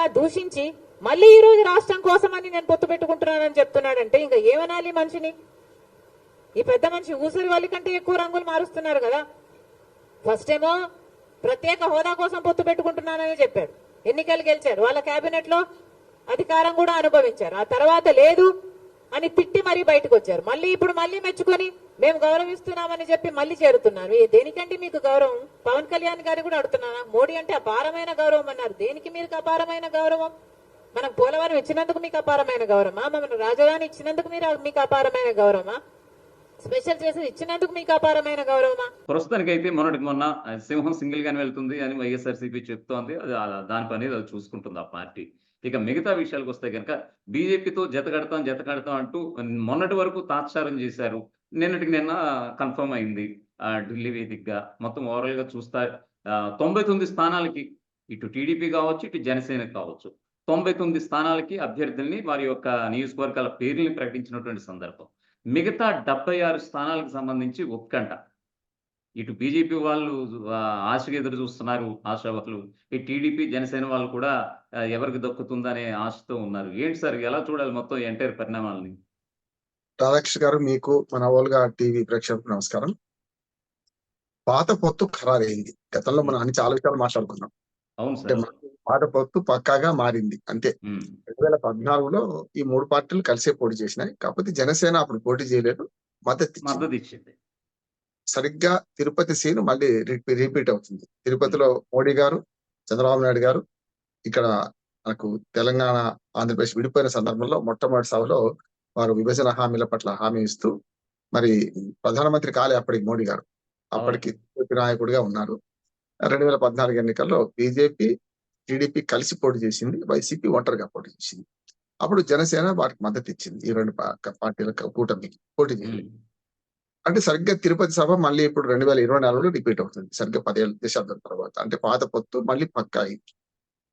బాగా దూషించి మళ్ళీ ఈ రోజు రాష్ట్రం కోసమని నేను పొత్తు పెట్టుకుంటున్నానని చెప్తున్నాడంటే ఇంకా ఏమనాలి మనిషిని? ఈ పెద్ద మనిషి ఊసరి వాళ్ళ కంటే ఎక్కువ రంగులు మారుస్తున్నారు కదా. ఫస్ట్ ఏమో ప్రత్యేక హోదా కోసం పొత్తు పెట్టుకుంటున్నానని చెప్పాడు. ఎన్నికలు గెలిచారు. వాళ్ళ కేబినెట్లో అధికారం కూడా అనుభవించారు. ఆ తర్వాత లేదు అని తిట్టి మరీ బయటకు వచ్చారు మళ్ళీ ఇప్పుడు మళ్ళీ మెచ్చుకొని మేము గౌరవిస్తున్నామని చెప్పి మళ్ళీ చేరుతున్నారు. దేనికంటే మీకు గౌరవం? పవన్ కళ్యాణ్ గారు కూడా అడుగుతున్నాను మోడీ అంటే అపారమైన గౌరవం అన్నారు. దేనికి మీకు అపారమైన గౌరవం? మనకు పోలవరం ఇచ్చినందుకు మీకు అపారమైన గౌరవమా? మన రాజధాని ఇచ్చినందుకు మీరు మీకు అపారమైన గౌరవమా? స్పెషల్ చేసి ఇచ్చినందుకు మీకు అపారమైన గౌరవమా? ప్రస్తుతానికి అయితే మొన్నటికి మొన్న సింహం సింగిల్ గానే వెళ్తుంది అని వైఎస్ఆర్సీపీ చెప్తోంది. అది దాని పని అది చూసుకుంటుంది ఆ పార్టీ. ఇక మిగతా విషయాలకు వస్తే కనుక బీజేపీతో జతగడతాం జతగడతాం జత కడతాం అంటూ మొన్నటి వరకు తాత్సారం చేశారు. నిన్నటికి నిన్న కన్ఫర్మ్ అయింది. ఢిల్లీ వేదికగా మొత్తం ఓవరాల్గా చూస్తా ఆ, తొంభై తొమ్మిది స్థానాలకి ఇటు టీడీపీ కావచ్చు ఇటు జనసేన కావచ్చు. తొంభై తొమ్మిది స్థానాలకి అభ్యర్థుల్ని వారి యొక్క నియోజకవర్గాల పేర్లని ప్రకటించినటువంటి సందర్భం. మిగతా డెబ్బై ఆరు స్థానాలకు సంబంధించి ఉత్కంఠ ఇటు బీజేపీ వాళ్ళు ఆశగా ఎదురు చూస్తున్నారు ఆశావతులు ఈ టీడీపీ జనసేన వాళ్ళు కూడా ఎవరికి దక్కుతుందనే ఆశతో ఉన్నారు. ఏంటి సార్ ఎలా చూడాలి మొత్తం ఎంటైర్ పరిణామాలని? రాధాకృష్ణ గారు మీకు మన ఓల్గా టీవీ ప్రేక్షకులకు నమస్కారం. పాత పొత్తు ఖరారైంది. గతంలో మనం అన్ని చాలా విషయాలు మాట్లాడుకున్నాం. అవును సార్. పాత పొత్తు పక్కాగా మారింది. అంతే. రెండు వేల పద్నాలుగులో ఈ మూడు పార్టీలు కలిసే పోటీ చేసినాయి. కాకపోతే జనసేన అప్పుడు పోటీ చేయలేదు. మద్దతు. మద్దతు ఇచ్చింది. సరిగ్గా తిరుపతి సీన్ మళ్ళీ రిపీ- రిపీట్ అవుతుంది. తిరుపతిలో మోడీ గారు చంద్రబాబు నాయుడు గారు ఇక్కడ మనకు తెలంగాణ ఆంధ్రప్రదేశ్ విడిపోయిన సందర్భంలో మొట్టమొదటి సభలో వారు విభజన హామీల పట్ల హామీ ఇస్తూ మరి ప్రధానమంత్రి కాలే అప్పటికి మోడీ గారు. అప్పటికి తిరుపతి నాయకుడిగా ఉన్నారు. రెండు వేల పద్నాలుగు ఎన్నికల్లో బీజేపీ టీడీపీ కలిసి పోటీ చేసింది. వైసీపీ ఒంటరిగా పోటీ చేసింది. అప్పుడు జనసేన వారికి మద్దతు ఇచ్చింది. ఈ రెండు పార్టీల కూటమికి పోటీ చేసింది. అంటే సరిగ్గా తిరుపతి సభ మళ్ళీ ఇప్పుడు రెండు వేల ఇరవై నాలుగులో రిపీట్ అవుతుంది. సరిగ్గా పదేళ్ళ దశాబ్దం తర్వాత. అంటే పాత పొత్తు మళ్ళీ పక్కా అయింది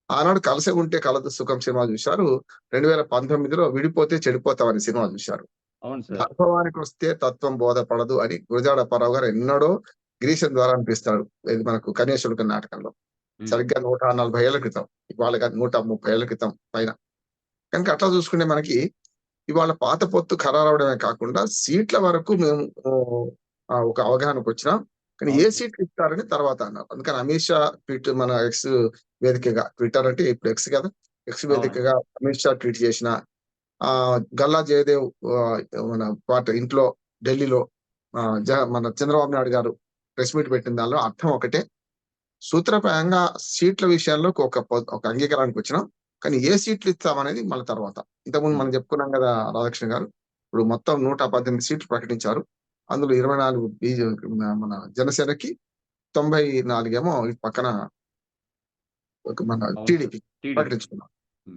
ఆనాడు కలిసే ఉంటే కలదు సుఖం సినిమా చూశారు. రెండు వేల పంతొమ్మిదిలో విడిపోతే చెడిపోతాం అనే సినిమా చూశారు అనుభవానికి వస్తే తత్వం బోధపడదు అని గురజాడ అప్పారావు గారు ఎన్నడో గ్రీషం ద్వారా అనిపిస్తాడు. ఇది మనకు కన్యాశుల్క నాటకంలో. సరిగ్గా నూట నలభై ఏళ్ళ క్రితం. ఇవాళ నూట ముప్పై ఏళ్ళ క్రితం పైన. కనుక అట్లా చూసుకుంటే మనకి ఇవాళ పాత పొత్తు ఖరారవడమే కాకుండా సీట్ల వరకు మేము ఒక అవగాహనకు వచ్చినాం. కానీ ఏ. సీట్లు ఇస్తారని తర్వాత అన్నారు. అందుకని అమిత్ షా ట్వీట్ మన ఎక్స్ వేదికగా ట్విట్టర్ అంటే ఇప్పుడు ఎక్స్ కదా ఎక్స్ వేదికగా అమిత్ షా ట్వీట్ చేసిన ఆ గల్లా జయదేవ్ మన పాట ఇంట్లో ఢిల్లీలో మన చంద్రబాబు నాయుడు గారు ప్రెస్ మీట్ పెట్టిన దానిలో అర్థం ఒకటే. సూత్రప్రాయంగా సీట్ల విషయంలో ఒక ఒక అంగీకారానికి వచ్చినాం. కానీ ఏ సీట్లు ఇస్తామనేది మళ్ళీ తర్వాత. ఇంతకుముందు మనం చెప్పుకున్నాం కదా రాధాకృష్ణ గారు ఇప్పుడు మొత్తం నూట పద్దెనిమిది సీట్లు ప్రకటించారు. అందులో ఇరవై నాలుగు మన జనసేనకి తొంభై నాలుగేమో పక్కన మన. టీడీపీ. ప్రకటించుకున్నాం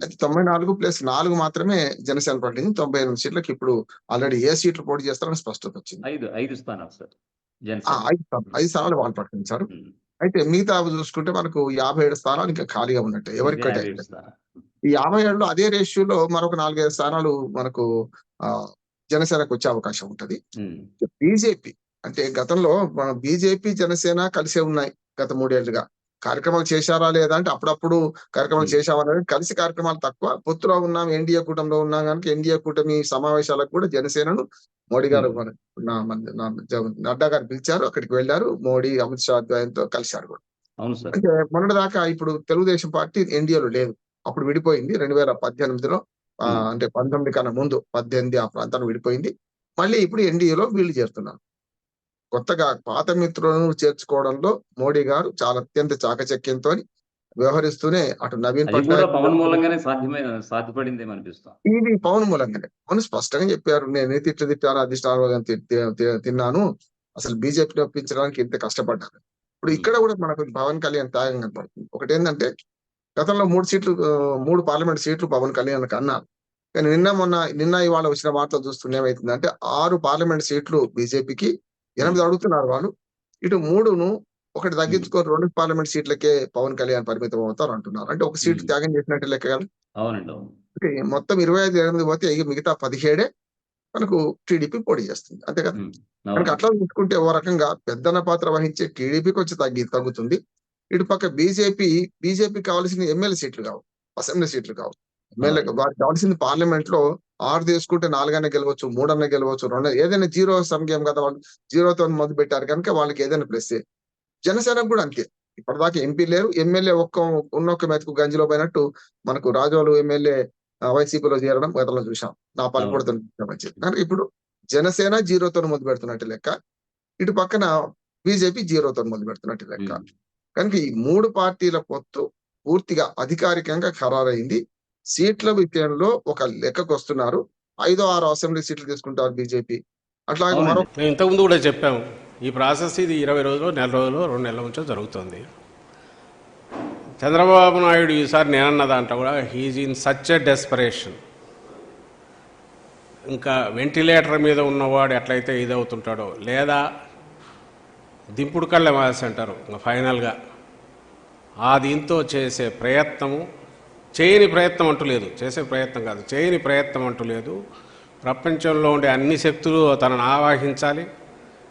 అయితే తొంభై నాలుగు ప్లస్ నాలుగు మాత్రమే జనసేన ప్రకటించింది. తొంభై ఎనిమిది సీట్లకి ఇప్పుడు ఆల్రెడీ ఏ సీట్లు పోటీ చేస్తారని స్పష్టత వచ్చింది. ఐదు ఐదు స్థానాలు సార్. ఐదు వాళ్ళు ప్రకటించారు. అయితే మిగతా చూసుకుంటే మనకు యాభై ఏడు స్థానాలు ఇంకా ఖాళీగా ఉన్నట్టే. ఎవరికి. ఈ యాభై ఏడులో అదే రేషియోలో మరొక నాలుగైదు స్థానాలు మనకు ఆ జనసేనకు వచ్చే అవకాశం ఉంటది. బీజేపీ అంటే గతంలో మన బీజేపీ జనసేన కలిసే ఉన్నాయి గత మూడేళ్ళుగా. కార్యక్రమాలు చేశారా లేదా అంటే అప్పుడప్పుడు కార్యక్రమాలు. చేశామని కలిసి కార్యక్రమాలు తక్కువ. పొత్తులో ఉన్నాం ఎన్డీఏ కూటమిలో ఉన్నాం కనుక ఎన్డీఏ కూటమి సమావేశాలకు కూడా జనసేనను మోడీ గారు నడ్డా గారు పిలిచారు అక్కడికి వెళ్ళారు. మోడీ అమిత్ షా ఆధ్వర్యంతో కలిశారు కూడా. అంటే మొన్నటి దాకా ఇప్పుడు తెలుగుదేశం పార్టీ ఎన్డీఏలో లేదు. అప్పుడు విడిపోయింది రెండు వేల పద్దెనిమిదిలో. అంటే పంతొమ్మిది కన్నా ముందు పద్దెనిమిది ఆ ప్రాంతాన్ని విడిపోయింది. మళ్ళీ ఇప్పుడు ఎన్డీఏలో వీళ్ళు చేరుతున్నారు కొత్తగా పాత మిత్రులను చేర్చుకోవడంలో మోడీ గారు చాలా అత్యంత చాకచక్యంతో వ్యవహరిస్తూనే అటు నవీన్ కూడా పవన్ పట్నాయక్ మూలంగానే సాధ్యపడింది అనిపిస్తాం ఇది పవన్ మూలంగానే. పవన్ స్పష్టంగా చెప్పారు. నేను తిట్లు తిట్టాను అధిష్టానం తిన్నాను. అసలు బీజేపీని ఒప్పించడానికి ఇంత కష్టపడ్డాను ఇప్పుడు ఇక్కడ కూడా మనకు పవన్ కళ్యాణ్ త్యాగం కనపడుతుంది. ఒకటి ఏంటంటే గతంలో మూడు సీట్లు మూడు పార్లమెంట్ సీట్లు పవన్ కళ్యాణ్ అన్నారు. కానీ నిన్న మొన్న నిన్న ఇవాళ వచ్చిన వార్తలు చూస్తుంటే ఏమైతుందంటే ఆరు పార్లమెంట్ సీట్లు బీజేపీకి ఎనిమిది అడుగుతున్నారు వాళ్ళు. ఇటు మూడును ఒకటి తగ్గించుకొని రెండు పార్లమెంట్ సీట్లకే పవన్ కళ్యాణ్ పరిమితం అవుతారు అంటున్నారు. అంటే ఒక సీట్. త్యాగం చేసినట్టు లెక్క కదా? అవునండి మొత్తం ఇరవై ఐదు ఎనిమిది పోతే మిగతా పదిహేడే మనకు టీడీపీ పోటీ చేస్తుంది. అంతే కదా? కనుక అవును. అట్లా చూసుకుంటే ఓ రకంగా పెద్దన పాత్ర వహించే టీడీపీకి వచ్చి తగ్గి తగ్గుతుంది. ఇటు పక్క బీజేపీ బీజేపీ కావాల్సిన ఎమ్మెల్యే సీట్లు కావు అసెంబ్లీ సీట్లు కావు. ఎమ్మెల్యే వారికి కావాల్సింది పార్లమెంట్లో ఆరు తీసుకుంటే నాలుగన్నా గెలవచ్చు మూడన్నా గెలవచ్చు రెండు ఏదైనా జీరో సమ్ గేమ్ కదా వాళ్ళు జీరోతో మొదలు పెట్టారు కనుక వాళ్ళకి ఏదైనా ప్లస్ జనసేనకు కూడా అంతే. ఇప్పటిదాకా ఎంపీ లేరు ఎమ్మెల్యే ఒక్క ఉన్న ఒక్క మెతుకు గంజిలో పోయినట్టు మనకు రాజోలు ఎమ్మెల్యే వైసీపీలో చేరడం గతంలో చూసాం నా పలుకుడుతున్న మంచిది కానీ ఇప్పుడు జనసేన జీరోతో మొదలు పెడుతున్నట్టు లెక్క ఇటు పక్కన బీజేపీ జీరోతో మొదలు పెడుతున్నట్టు లెక్క. కనుక ఈ మూడు పార్టీల పొత్తు పూర్తిగా అధికారికంగా ఖరారైంది. సీట్ల విషయంలో ఒక లెక్కకు వస్తున్నారు. ఐదో ఆరు అసెంబ్లీ సీట్లు తీసుకుంటారు బీజేపీ. అట్లాగే అవునండి. మరో మేము ఇంతకుముందు కూడా చెప్పాము. ఈ ప్రాసెస్ ఇది ఇరవై రోజులు నెల రోజులు రెండు నెలల నుంచో జరుగుతుంది. చంద్రబాబు నాయుడు ఈసారి నేనన్న దాంట్లో కూడా he's in such a desperation ఇంకా వెంటిలేటర్ మీద ఉన్నవాడు ఎట్లయితే ఇదవుతుంటాడో లేదా దింపుడు కళ్ళ మాసి అంటారు ఇంకా ఫైనల్గా ఆ దీంతో చేసే ప్రయత్నము చేయని ప్రయత్నం అంటూ లేదు చేసే ప్రయత్నం కాదు. చేయని ప్రయత్నం అంటూ లేదు. ప్రపంచంలో ఉండే అన్ని శక్తులు తనను ఆవాహించాలి.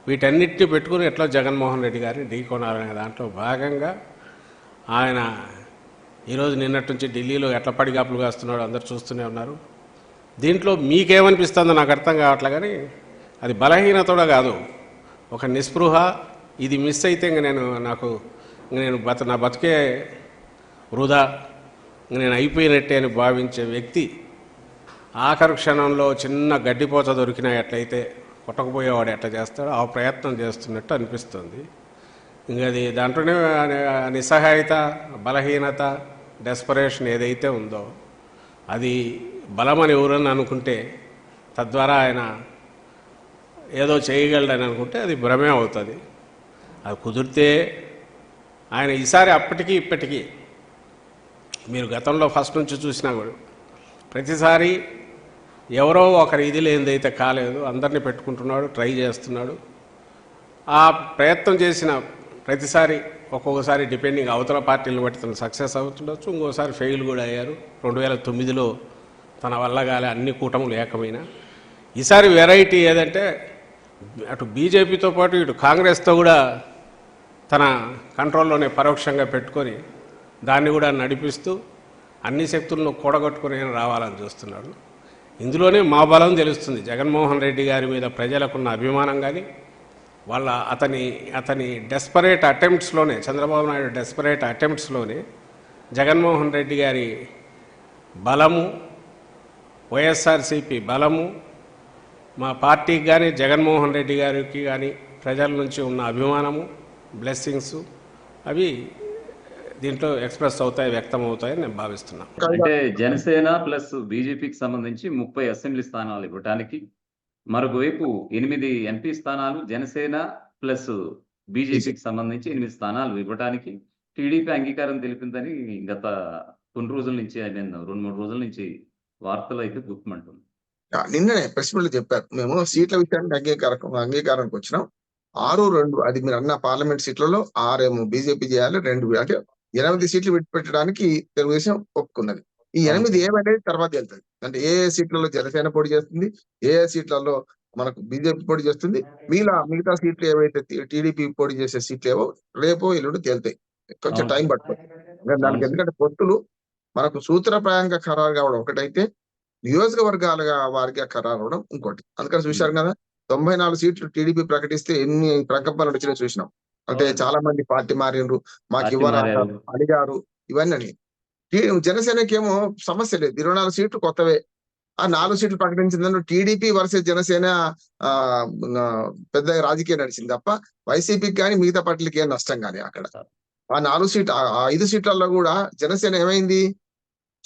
వీటన్నిటిని పెట్టుకుని ఎట్లా జగన్మోహన్ రెడ్డి గారిని ఢీకొనాలనే దాంట్లో భాగంగా ఆయన ఈరోజు నిన్నటి నుంచి ఢిల్లీలో ఎట్లా పడిగాపులు కాస్తున్నాడు అందరు చూస్తూనే ఉన్నారు. దీంట్లో మీకేమనిపిస్తుందో నాకు అర్థం కావట్లే కానీ అది బలహీనతోడ కాదు. ఒక నిస్పృహ ఇది మిస్ అయితే ఇంక నేను నాకు నేను బత నా బతికే వృధా. నేను అయిపోయినట్టే అని భావించే వ్యక్తి ఆఖరు క్షణంలో చిన్న గడ్డిపోత దొరికినా ఎట్లయితే కొట్టకపోయేవాడు ఎట్లా చేస్తాడో ఆ ప్రయత్నం చేస్తున్నట్టు అనిపిస్తుంది. ఇంకా అది దాంట్లోనే నిస్సహాయత బలహీనత డెస్పరేషన్ ఏదైతే ఉందో అది బలమని ఎవరని అనుకుంటే తద్వారా ఆయన ఏదో చేయగలడని అనుకుంటే అది భ్రమే అవుతుంది. అది కుదిరితే ఆయన ఈసారి అప్పటికీ ఇప్పటికీ మీరు గతంలో ఫస్ట్ నుంచి చూసినా కూడా ప్రతిసారి ఎవరో ఒకరి ఇది లేనిదైతే కాలేదు అందరినీ పెట్టుకుంటున్నాడు ట్రై చేస్తున్నాడు. ఆ ప్రయత్నం చేసిన ప్రతిసారి ఒక్కొక్కసారి డిపెండింగ్ అవతల పార్టీలు బట్టి తను సక్సెస్ అవుతుండొచ్చు ఇంకోసారి ఫెయిల్ కూడా అయ్యారు. రెండు వేల తొమ్మిదిలో తన వల్ల కాలే అన్ని కూటములు ఏకమైన. ఈసారి వెరైటీ ఏదంటే అటు బీజేపీతో పాటు ఇటు కాంగ్రెస్తో కూడా తన కంట్రోల్లోనే పరోక్షంగా పెట్టుకొని దాన్ని కూడా నడిపిస్తూ అన్ని శక్తులను కూడగట్టుకుని రావాలని చూస్తున్నాడు. ఇందులోనే మా బలం తెలుస్తుంది. జగన్మోహన్ రెడ్డి గారి మీద ప్రజలకున్న అభిమానం కానీ వాళ్ళ అతని అతని డెస్పరేట్ అటెంప్ట్స్లోనే చంద్రబాబు నాయుడు డెస్పరేట్ అటెంప్ట్స్లోనే జగన్మోహన్ రెడ్డి గారి బలము వైఎస్ఆర్సిపి బలము మా పార్టీకి కానీ జగన్మోహన్ రెడ్డి గారికి కానీ ప్రజల నుంచి ఉన్న అభిమానము బ్లెస్సింగ్స్ అవి దీంట్లో ఎక్స్ప్రెస్ అవుతాయి వ్యక్తం అవుతాయని నేను భావిస్తున్నాను అంటే జనసేన ప్లస్ బీజేపీకి సంబంధించి ముప్పై అసెంబ్లీ స్థానాలు ఇవ్వడానికి మరొకవైపు ఎనిమిది ఎంపీ స్థానాలు జనసేన ప్లస్ బీజేపీకి సంబంధించి ఎనిమిది స్థానాలు ఇవ్వడానికి టీడీపీ అంగీకారం తెలిపిందని గత కొన్ని రోజుల నుంచి ఐ మీన్ రెండు మూడు రోజుల నుంచి వార్తలు అయితే గుర్తుమంటుంది. నిన్ననే ప్రెస్ మీట్లో చెప్పారు. మేము సీట్ల విషయానికి అంగీకారం అంగీకారానికి వచ్చినాం. ఆరు రెండు అది మీరు అన్న పార్లమెంట్ సీట్లలో ఆరేమో బీజేపీ చేయాలి రెండు అంటే ఎనిమిది సీట్లు విడిచిపెట్టడానికి తెలుగుదేశం ఒప్పుకున్నది. ఈ ఎనిమిది ఏమనేది తర్వాత వెళ్తుంది అంటే ఏ ఏ సీట్లలో జనసేన పోటీ చేస్తుంది ఏ ఏ సీట్లలో మనకు బీజేపీ పోటీ చేస్తుంది మిగతా మిగతా సీట్లు ఏవైతే టీడీపీ పోటీ చేసే సీట్లు ఏవో రేపో ఎల్లుండి తేలుతాయి. కొంచెం. టైం పడుతుంది దానికి. ఎందుకంటే పొత్తులు మనకు సూత్రప్రాయంగా ఖరారు కావడం ఒకటైతే నియోజకవర్గాలుగా వారిగా ఖరారు అవడం ఇంకోటి. అందుకని చూశారు కదా తొంభై నాలుగు సీట్లు టీడీపీ ప్రకటిస్తే ఎన్ని ప్రకంపనలు వచ్చినాయో చూసినాం. అంటే. చాలా మంది పార్టీ మారిండ్రు మాకు ఇవ్వరా అడిగారు ఇవన్నీ. జనసేనకి ఏమో సమస్య లేదు. ఇరవై నాలుగు సీట్లు కొత్తవే. ఆ నాలుగు సీట్లు ప్రకటించిందని టీడీపీ వర్సెస్ జనసేన ఆ పెద్ద రాజకీయం నడిచింది తప్ప వైసీపీకి కానీ మిగతా పార్టీలకి ఏం నష్టం కానీ అక్కడ. ఆ నాలుగు సీట్ ఆ ఆ ఐదు సీట్లలో కూడా జనసేన ఏమైంది?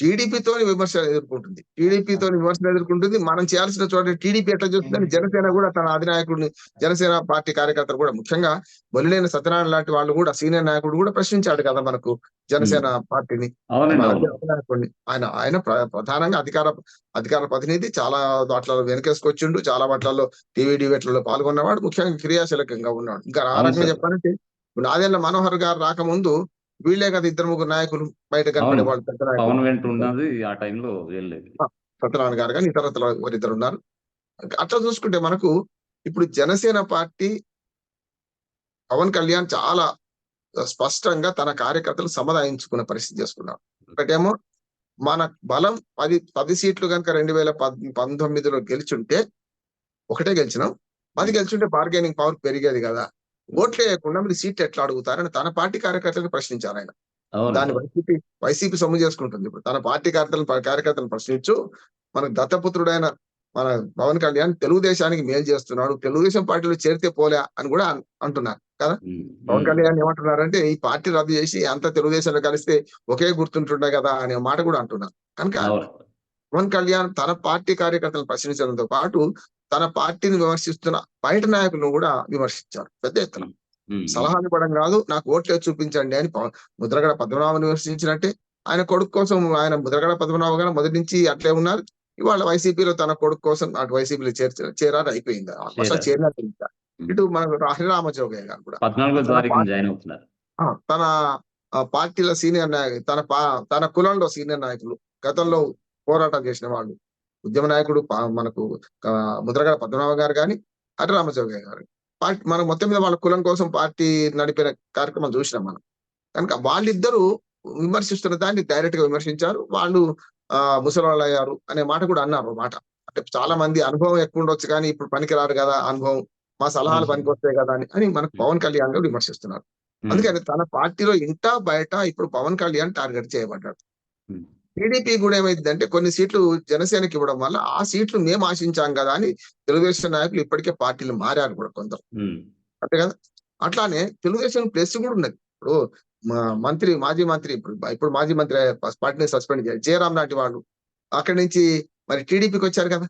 టీడీపీతో విమర్శలు ఎదుర్కొంటుంది. టీడీపీతో విమర్శలు ఎదుర్కొంటుంది. మనం చేయాల్సిన చోట టీడీపీ ఎట్లా చూస్తుందని జనసేన కూడా తన అధినాయకుడిని జనసేన పార్టీ కార్యకర్తలు కూడా ముఖ్యంగా బొల్లినేని సత్యనారాయణ లాంటి వాళ్ళు కూడా సీనియర్ నాయకుడు కూడా ప్రశ్నించాడు కదా మనకు జనసేన పార్టీని. అవును. అధినాయకుడిని. ఆయన ఆయన ప్ర- ప్రధానంగా అధికార అధికార ప్రతినిధి. చాలా వాటిలో వెనకేసుకొచ్చిండు. చాలా వాటిలలో టీవీ డిబేట్లలో పాల్గొన్నవాడు. ముఖ్యంగా క్రియాశీలకంగా ఉన్నాడు ఇంకా ఆ రకంగా. చెప్పాలంటే ఇప్పుడు నాదేళ్ళ మనోహర్ గారు రాకముందు వీళ్ళే కదా ఇద్దరు ముగ్గురు నాయకులు బయట కనపడే. వాళ్ళు పెద్ద పవన్ వెంట ఉన్నది ఆ టైంలో వెళ్ళలేదు సత్యనారాయణ గారు కానీ ఇతరత్ర వారిద్దరు ఉన్నారు. అట్లా చూసుకుంటే మనకు ఇప్పుడు జనసేన పార్టీ పవన్ కళ్యాణ్ చాలా స్పష్టంగా తన కార్యకర్తలు సమాధానించుకునే పరిస్థితి చేసుకున్నారు. ఒకటేమో మన బలం పది పది సీట్లు కనుక రెండు వేల పంతొమ్మిదిలో గెలిచుంటే ఒకటే గెలిచినాం. పది గెలిచుంటే బార్గెనింగ్ పవర్ పెరిగేది కదా. ఓట్లు వేయకుండా మీరు సీట్లు ఎట్లా అడుగుతారని తన పార్టీ కార్యకర్తలను ప్రశ్నించారు ఆయన. దాన్ని వైసీపీ వైసీపీ సొమ్ము చేసుకుంటుంది. ఇప్పుడు తన పార్టీ కార్యకర్తలను కార్యకర్తలను ప్రశ్నించు మన దత్తపుత్రుడైన మన పవన్ కళ్యాణ్ తెలుగుదేశానికి మేలు చేస్తున్నాడు తెలుగుదేశం పార్టీలో చేరితే పోలే అని కూడా అంటున్నారు. కదా? పవన్ కళ్యాణ్ ఏమంటున్నారంటే ఈ పార్టీ రద్దు చేసి అంత తెలుగుదేశంలో కలిస్తే ఒకే గుర్తుంటుండే కదా అనే మాట కూడా అంటున్నారు. కనుక పవన్ కళ్యాణ్ తన పార్టీ కార్యకర్తలను ప్రశ్నించడంతో పాటు తన పార్టీని విమర్శిస్తున్న బయట నాయకులను కూడా విమర్శించారు. పెద్ద ఎత్తున. సలహాలు ఇవ్వడం కాదు నాకు ఓట్లే చూపించండి అని ముద్రగడ పద్మనాభం విమర్శించినట్టే ఆయన కొడుకు కోసం ఆయన ముద్రగడ పద్మనాభం గారు మొదటి నుంచి అట్లే ఉన్నారు. ఇవాళ వైసీపీలో తన కొడుకు కోసం అటు వైసీపీలో చేర్చ చేరారు అయిపోయింది. అసలు. చేరినట్టు. ఇటు మన హరిరామజోగయ్య గారు కూడా. తన పార్టీల సీనియర్ నాయకులు తన తన కులంలో సీనియర్ నాయకులు గతంలో పోరాటం చేసిన వాళ్ళు. ఉద్యమ నాయకుడు మనకు ముద్రగడ పద్మనాభ గారు కానీ అటు రామచౌగయ్య గారు పార్టీ మనం మొత్తం మీద వాళ్ళ కులం కోసం పార్టీ నడిపిన కార్యక్రమం చూసినాం మనం. కనుక వాళ్ళిద్దరూ విమర్శిస్తున్న దాన్ని డైరెక్ట్గా విమర్శించారు. వాళ్ళు ఆ ముసలి అయ్యారు అనే మాట కూడా అన్నారు మాట. అంటే చాలా మంది అనుభవం ఎక్కువ ఉండొచ్చు కానీ ఇప్పుడు పనికిరారు కదా అనుభవం మా సలహాలు పనికి వస్తాయి కదా అని అని మనకు పవన్ కళ్యాణ్ గారు విమర్శిస్తున్నారు. అందుకని తన పార్టీలో ఇంటా బయట ఇప్పుడు పవన్ కళ్యాణ్ టార్గెట్ చేయబడ్డాడు. టీడీపీ కూడా ఏమైందంటే కొన్ని సీట్లు జనసేనకి ఇవ్వడం వల్ల ఆ సీట్లు మేము ఆశించాం కదా అని తెలుగుదేశం నాయకులు ఇప్పటికే పార్టీలు మారారు కూడా కొందరు. అంతే కదా? అట్లానే తెలుగుదేశం ప్లస్ కూడా ఉన్నది. ఇప్పుడు మంత్రి మాజీ మంత్రి ఇప్పుడు ఇప్పుడు మాజీ మంత్రి పార్టీని సస్పెండ్ చేయాలి జయరాం లాంటి వాళ్ళు అక్కడి నుంచి మరి టీడీపీకి వచ్చారు కదా?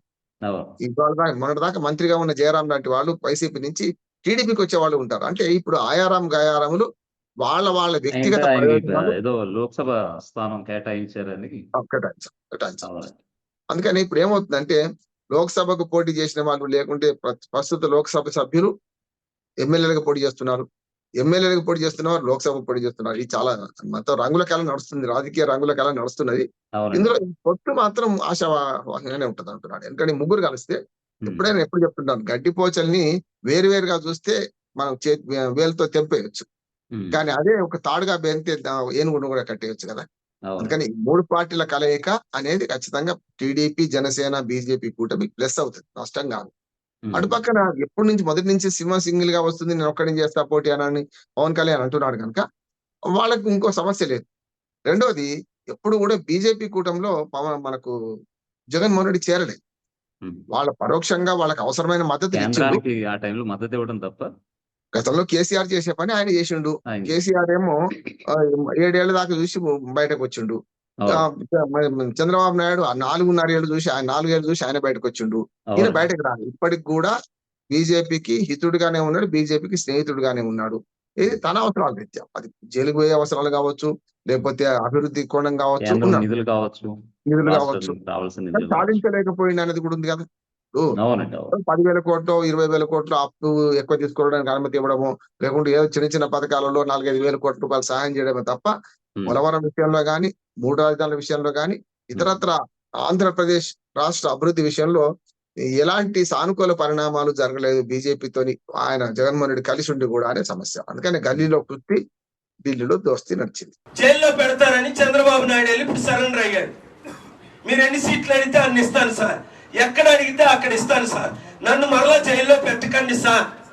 ఇవాళ దాకా మొన్నటి దాకా మంత్రిగా ఉన్న జయరాం లాంటి వాళ్ళు వైసీపీ నుంచి టీడీపీకి వచ్చే వాళ్ళు ఉంటారు. అంటే ఇప్పుడు ఆయారాం గయారాములు వాళ్ళ వాళ్ళ వ్యక్తిగత ఏదో లోక్సభ స్థానం కేటాయించారని కేటాయించారు. అందుకని ఇప్పుడు ఏమవుతుందంటే లోక్సభకు పోటీ చేసిన వాళ్ళు లేకుంటే ప్ర- ప్రస్తుత లోక్సభ సభ్యులు ఎమ్మెల్యేలకు పోటీ చేస్తున్నారు. ఎమ్మెల్యేలకు పోటీ చేస్తున్నారు లోక్సభకు పోటీ చేస్తున్నారు. ఇది చాలా మొత్తం రంగుల కాలం నడుస్తుంది. రాజకీయ రంగుల కాలం నడుస్తున్నది. ఇందులో పొత్తు మాత్రం ఆశావాహంగానే ఉంటది అంటున్నాడు. ఎందుకంటే ముగ్గురు కలిస్తే ఎప్పుడైనా ఎప్పుడు చెప్తుంటాను. గడ్డి పోచల్ని వేరు వేరుగా చూస్తే మనం చేతి వేలుతో తెంపేయచ్చు. కానీ అదే ఒక తాడుగా బెంతే ఏనుగును కూడా కట్టేయచ్చు కదా. అందుకని మూడు పార్టీల కలయిక అనేది ఖచ్చితంగా టీడీపీ జనసేన బీజేపీ కూటమి ప్లస్ అవుతుంది. నష్టం కాదు. ఉమ్, అటు పక్కన ఎప్పటి నుంచి మొదటి నుంచి సింహ సింగిల్గా వస్తుంది నేను ఒక్కడిని చేస్తా పోటీ అని పవన్ కళ్యాణ్ అంటున్నాడు కనుక వాళ్ళకు ఇంకో సమస్య లేదు. రెండోది ఎప్పుడు కూడా బీజేపీ కూటమిలో పవన్ మనకు జగన్మోహన్ రెడ్డి చేరలేదు. వాళ్ళ పరోక్షంగా వాళ్ళకి అవసరమైన మద్దతు మద్దతు ఇవ్వడం తప్ప గతంలో కేసీఆర్ చేసే పని ఆయన చేసిండు. కేసీఆర్ ఏమో ఏడేళ్ళ దాకా చూసి బయటకు వచ్చిండు. చంద్రబాబు నాయుడు ఆ నాలుగున్నర ఏళ్ళు చూసి ఆయన నాలుగేళ్ళు చూసి ఆయన బయటకు వచ్చిండు. ఈయన. బయటకు రాదు ఇప్పటికి కూడా బీజేపీకి హితుడుగానే ఉన్నాడు బీజేపీకి స్నేహితుడుగానే ఉన్నాడు. ఇది తన అవసరాలు రీత్యా. అది జైలుకు పోయే అవసరాలు కావచ్చు లేకపోతే అభివృద్ధి కోణం కావచ్చు. నిధులు కావచ్చు నిధులు కావచ్చు. సాధించలేకపోయింది అనేది కూడా ఉంది కదా. పదివేల కోట్లు ఇరవై వేల కోట్లు అప్పు ఎక్కువ తీసుకోవడానికి అనుమతి ఇవ్వడము లేకుంటే ఏదో చిన్న చిన్న పథకాలలో నాలుగైదు వేల కోట్ల రూపాయలు సహాయం చేయడమే తప్ప పోలవరం విషయంలో గాని మూడు రాజధానుల విషయంలో గాని ఇతరత్ర ఆంధ్రప్రదేశ్ రాష్ట్ర అభివృద్ధి విషయంలో ఎలాంటి సానుకూల పరిణామాలు జరగలేదు బీజేపీతోని ఆయన జగన్మోహన్ రెడ్డి కలిసి ఉండి కూడా అనే సమస్య. అందుకని గల్లీలో కృతి ఢిల్లీలో దోస్తీ నడిచింది. జైల్లో పెడతారని చంద్రబాబు నాయుడు వెళ్ళి ఇప్పుడు సరెండర్ అయ్యాడు మీరు ఎన్ని సీట్లు అడిగితే అన్ని ఇస్తాను సార్. ఎక్కడ అడిగితే అక్కడ ఇస్తాను సార్. నన్ను మరలా జైల్లో పెట్టకండి సార్.